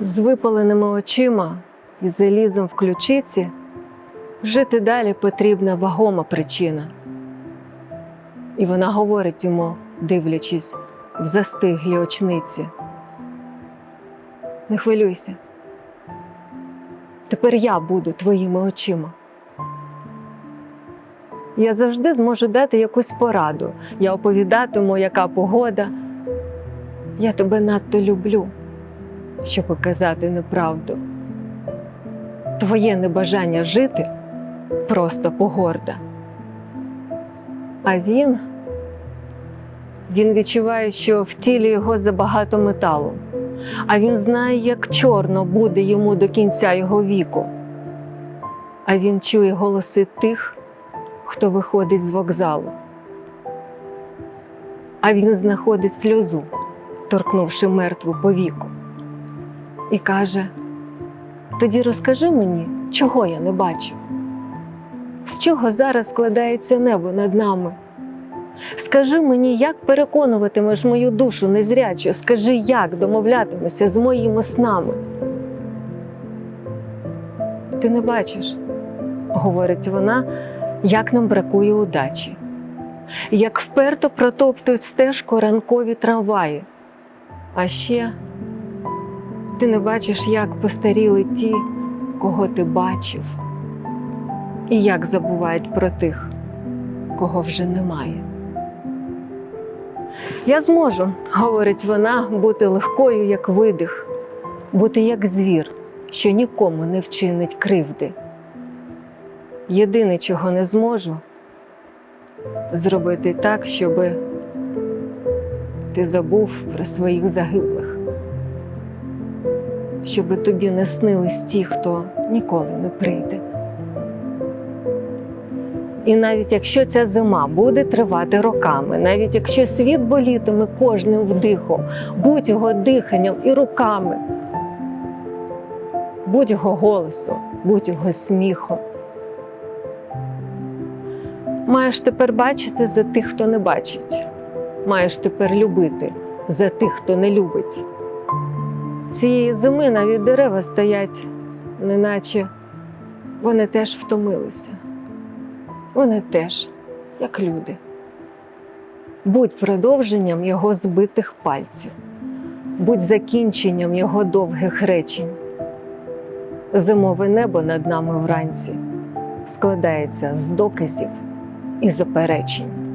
З випаленими очима і залізом в ключиці жити далі потрібна вагома причина. І вона говорить йому, дивлячись в застиглі очниці. Не хвилюйся. Тепер я буду твоїми очима. Я завжди зможу дати якусь пораду. Я оповідатиму, яка погода. Я тебе надто люблю, щоб показати неправду. Твоє небажання жити просто погорда. А він, він відчуває, що в тілі його забагато металу, а він знає, як чорно буде йому до кінця його віку. А він чує голоси тих, хто виходить з вокзалу. А він знаходить сльозу, торкнувши мертву повіку, і каже: Тоді розкажи мені, чого я не бачу. З чого зараз складається небо над нами? Скажи мені, як переконуватимеш мою душу незрячу, скажи, як домовлятимешся з моїми снами. Ти не бачиш, говорить вона, як нам бракує удачі, як вперто протоптують стежку ранкові трамваї. А ще ти не бачиш, як постаріли ті, кого ти бачив, і як забувають про тих, кого вже немає. Я зможу, говорить вона, бути легкою, як видих, бути як звір, що нікому не вчинить кривди. Єдине, чого не зможу, зробити так, щоб ти забув про своїх загиблих, щоб тобі не снились ті, хто ніколи не прийде. І навіть якщо ця зима буде тривати роками, навіть якщо світ болітиме кожним вдихом, будь його диханням і руками, будь його голосом, будь його сміхом. Маєш тепер бачити за тих, хто не бачить. Маєш тепер любити за тих, хто не любить. Цієї зими навіть дерева стоять, неначе вони теж втомилися. Вони теж, як люди. Будь продовженням його збитих пальців, будь закінченням його довгих речень. Зимове небо над нами вранці складається з доказів і заперечень.